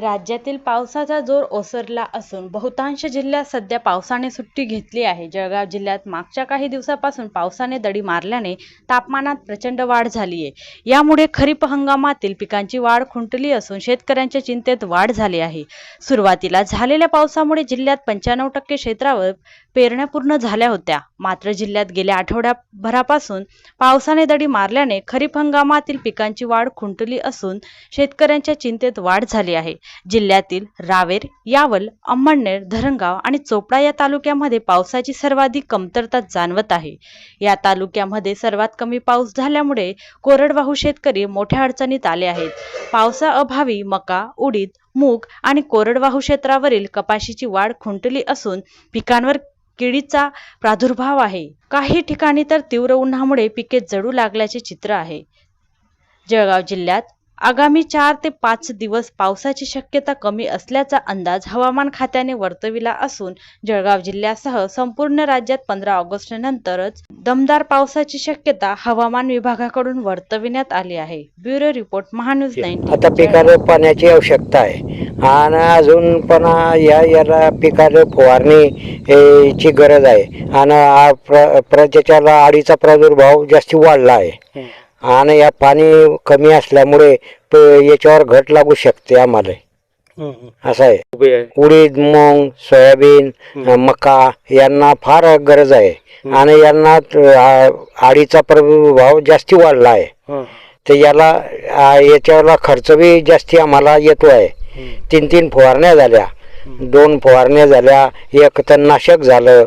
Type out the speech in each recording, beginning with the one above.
राज्यातील पावसाचा जोर ओसरला असून बहुतांश जिल्ह्यात सध्या पावसाने सुट्टी घेतली आहे. जळगाव जिल्ह्यात मागच्या काही दिवसापासून पावसाने दडी मारल्याने तापमानात प्रचंड वाढ झाली आहे. यामुळे खरीप हंगामातील पिकांची वाढ खुंटली असून शेतकऱ्यांच्या चिंतेत वाढ झाली आहे. सुरुवातीला झालेल्या पावसामुळे जिल्ह्यात पंच्याण्णव टक्के क्षेत्रावर पेरण्या पूर्ण झाल्या होत्या. मात्र जिल्ह्यात गेल्या आठवड्याभरापासून पावसाने दडी मारल्याने खरीप हंगामातील पिकांची वाढ खुंटली असून शेतकऱ्यांच्या चिंतेत वाढ झाली आहे. जिल्ह्यातील रावेर यावल अंमळनेर धरणगाव आणि चोपडा या तालुक्यामध्ये पावसाची सर्वाधिक कमतरता जाणवत आहे. या तालुक्यामध्ये सर्वात कमी पाऊस झाल्यामुळे कोरडवाहू शेतकरी मोठ्या अडचणीत आले आहेत. पावसाअभावी मका उडीद मूग आणि कोरडवाहू क्षेत्रावरील कपाशीची वाढ खुंटली असून पिकांवर किडीचा प्रादुर्भाव आहे. काही ठिकाणी तर तीव्र उन्हामुळे पिके जळू लागल्याचे चित्र आहे. जळगाव जिल्ह्यात आगामी चार ते पाच दिवस पावसाची शक्यता कमी असल्याचा अंदाज हवामान खात्याने वर्तविला असून जळगाव जिल्ह्यासह संपूर्ण राज्यात पंधरा ऑगस्ट नंतरच दमदार पावसाची शक्यता हवामान विभागाकडून वर्तविण्यात आली आहे. ब्युरो रिपोर्ट महान्यूज नाईन आता पिकाला पाण्याची आवश्यकता आहे. आणि अजून पण या याला पिकाला फवारणी ची गरज आहे. आणि हा प्र प्र त्याच्याला आडीचा प्रादुर्भाव जास्ती वाढला आहे. आणि या पाणी कमी असल्यामुळे प- याच्यावर घट लागू शकते आम्हाला. असं आहे. उभे आहे. उडीद मूग सोयाबीन मका यांना फार गरज आहे. आणि यांना त- आ- आडीचा प्रादुर्भाव जास्ती वाढला आहे. हं. तर याला आ, याच्याला खर्च बी जास्ती आम्हाला येतो आहे. तीन तीन फवारण्या झाल्या. दोन फवारण्या झाल्या. एक तणनाशक झालं.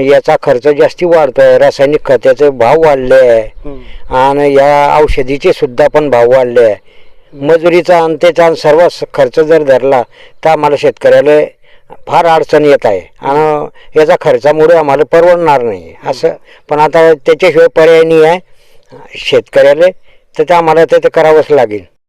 याचा खर्च जास्ती वाढतोय रासायनिक खताचे भाव वाढले. आहे. आणि या औषधीचे सुद्धा पण भाव वाढले. आहे मजुरीचा आणि त्याचा सर्व खर्च जर धरला तर आम्हाला शेतकऱ्याला फार अडचण येत आहे. आणि याचा खर्चामुळे आम्हाला परवडणार नाही. असं पण आता त्याच्याशिवाय पर्याय नाही आहे. शेतकऱ्याला तर ते आम्हाला ते ते करावंच लागेल.